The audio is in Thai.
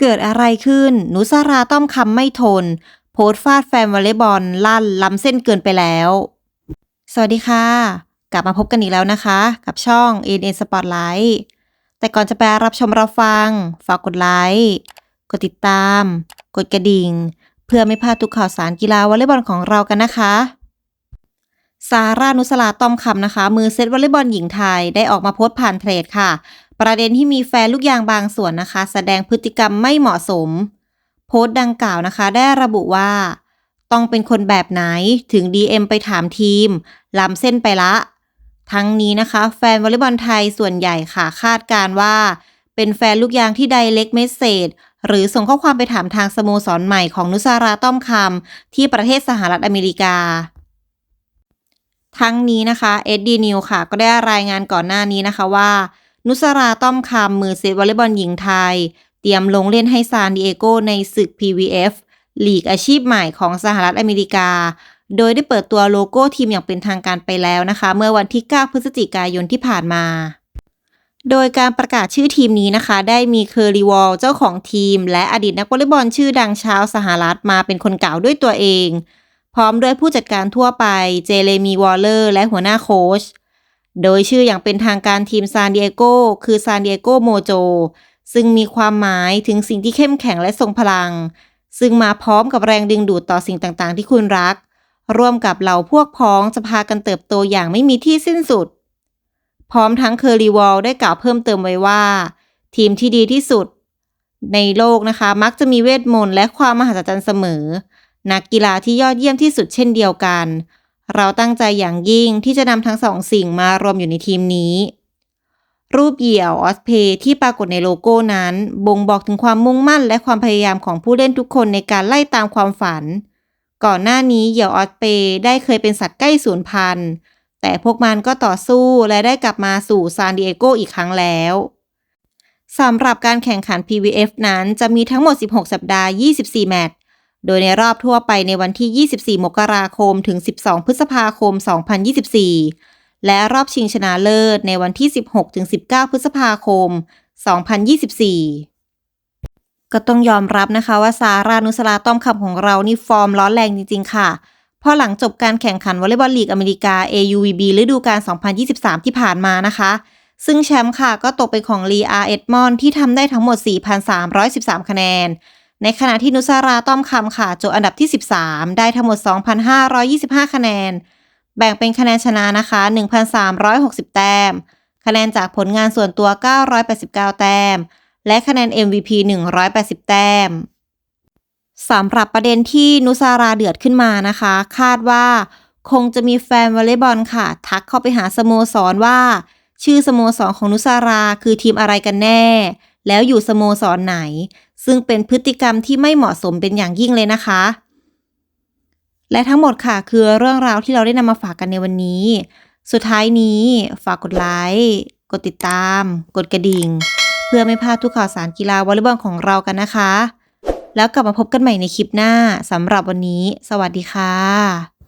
เกิดอะไรขึ้น หนูสาราต้อมคำไม่ทน โพสต์ฟาดแฟนวอลเลย์บอลลั่นล้ำเส้นเกินไปแล้ว สวัสดีค่ะ กลับมาพบกันอีกแล้วนะคะ กับช่อง n n Spotlight แต่ก่อนจะไปรับชมรับฟัง ฝากกดไลค์กดติดตาม กดกระดิ่ง เพื่อไม่พลาดทุกข่าวสารกีฬาวอลเลย์บอลของเรากันนะคะซาร่านุสลาต้อมคำนะคะ มือเซตวอลเลย์บอลหญิงไทยได้ออกมาโพสต์ผ่านเทรดค่ะ ประเด็นที่มีแฟนลูกยางบางส่วนนะคะ แสดงพฤติกรรมไม่เหมาะสม โพสต์ดังกล่าวนะคะ ได้ระบุว่า ต้องเป็นคนแบบไหนถึง DM ไปถามทีมล้ำเส้นไปละ ทั้งนี้นะคะ แฟนวอลเลย์บอลไทยส่วนใหญ่ค่ะคาดการว่า เป็นแฟนลูกยางที่ไดเล็กเมสเซจหรือส่งข้อความไปถามทางสโมสรใหม่ของนุสาราต้อมคำที่ประเทศสหรัฐอเมริกา ทั้งนี้นะคะเอ็ดดีนิวค่ะ ก็ได้รายงานก่อนหน้านี้นะคะว่า นุสราต้อมคำมือเซตวอลเลย์บอลหญิงไทย เตรียมลงเล่นให้ซานดิเอโกในศึก PVF ลีกอาชีพใหม่ของสหรัฐอเมริกา โดยได้เปิดตัวโลโก้ทีมอย่างเป็นทางการไปแล้วนะคะ เมื่อวันที่ 9 พฤศจิกายนที่ผ่านมา โดยการประกาศชื่อทีมนี้นะคะ ได้มีเคอร์รีวอลเจ้าของทีม และอดีตนักวอลเลย์บอลชื่อดังชาวสหรัฐมาเป็นคนกล่าวด้วยตัวเอง พร้อมด้วยผู้จัดการทั่วไปเจเลมีวอลเลอร์ และหัวหน้าโค้ช โดยชื่ออย่างเป็นทางการทีมซานดิเอโกคือซานดิเอโกโมโจซึ่งมีความหมายถึงสิ่งที่เข้มแข็งและทรงพลัง ซึ่งมาพร้อมกับแรงดึงดูดต่อสิ่งต่างๆ ที่คุณรัก ร่วมกับเหล่าพวกพ้องจะพากันเติบโตอย่างไม่มีที่สิ้นสุด พร้อมทั้งเคอร์รีวอลได้กล่าวเพิ่มเติมไว้ว่า ทีมที่ดีที่สุด ในโลกนะคะมักจะมีเวทมนต์และความมหัศจรรย์เสมอ นักกีฬาที่ยอดเยี่ยมที่สุดเช่นเดียวกัน เราตั้งใจอย่างยิ่งที่จะนำทั้งสองสิ่งมารวมอยู่ในทีมนี้ รูปเหยี่ยวออสเพย์ที่ปรากฏในโลโก้นั้น บ่งบอกถึงความมุ่งมั่นและความพยายามของผู้เล่นทุกคนในการไล่ตามความฝัน ก่อนหน้านี้เหยี่ยวออสเพย์ได้เคยเป็นสัตว์ใกล้สูญพันธุ์ แต่พวกมันก็ต่อสู้และได้กลับมาสู่ซานดิเอโกอีกครั้งแล้วสำหรับการแข่งขัน PVF นั้นจะมีทั้งหมด 16 สัปดาห์ 24 แมตช์ โดยในรอบทั่วไปในวันที่ 24 มกราคม ถึง 12 พฤษภาคม 2024 และรอบชิงชนะเลิศในวันที่ 16 ถึง 19 พฤษภาคม 2024 ก็ต้องยอมรับนะคะว่าซารานุสลาต้อมคำของเรานี่ฟอร์มร้อนแรงจริง ๆ ค่ะ พอหลังจบการแข่งขันวอลเลย์บอลลีกอเมริกา AUVB ฤดูกาล 2023 ที่ผ่านมานะคะ ซึ่งแชมป์ค่ะก็ตกเป็นของลีอาเอ็ดมอนที่ทำได้ทั้งหมด 4,313 คะแนน ในขณะที่นุสาราต้อมคำค่ะจบอันดับที่ 13 ได้ทั้งหมด 2,525 คะแนน แบ่งเป็นคะแนนชนะนะคะ 1,360 แต้ม คะแนนจากผลงานส่วนตัว 989 แต้ม และคะแนน MVP 180 แต้มสำหรับประเด็นที่นุสาราเดือดขึ้นมานะคะ คาดว่าคงจะมีแฟนวอลเลย์บอลค่ะ ทักเข้าไปหาสโมสรว่า ชื่อสโมสรของนุสาราคือทีมอะไรกันแน่ แล้วอยู่สโมสรไหน ซึ่งเป็นพฤติกรรมที่ไม่เหมาะสมเป็นอย่างยิ่งเลยนะคะ และทั้งหมดค่ะคือเรื่องราวที่เราได้นำมาฝากกันในวันนี้ สุดท้ายนี้ฝากกดไลค์กดติดตาม กดกระดิ่ง เพื่อไม่พลาดทุกข่าวสารกีฬาวอลเลย์บอลของเรากันนะคะ แล้วกลับมาพบกันใหม่ในคลิปหน้าสำหรับวันนี้ สวัสดีค่ะ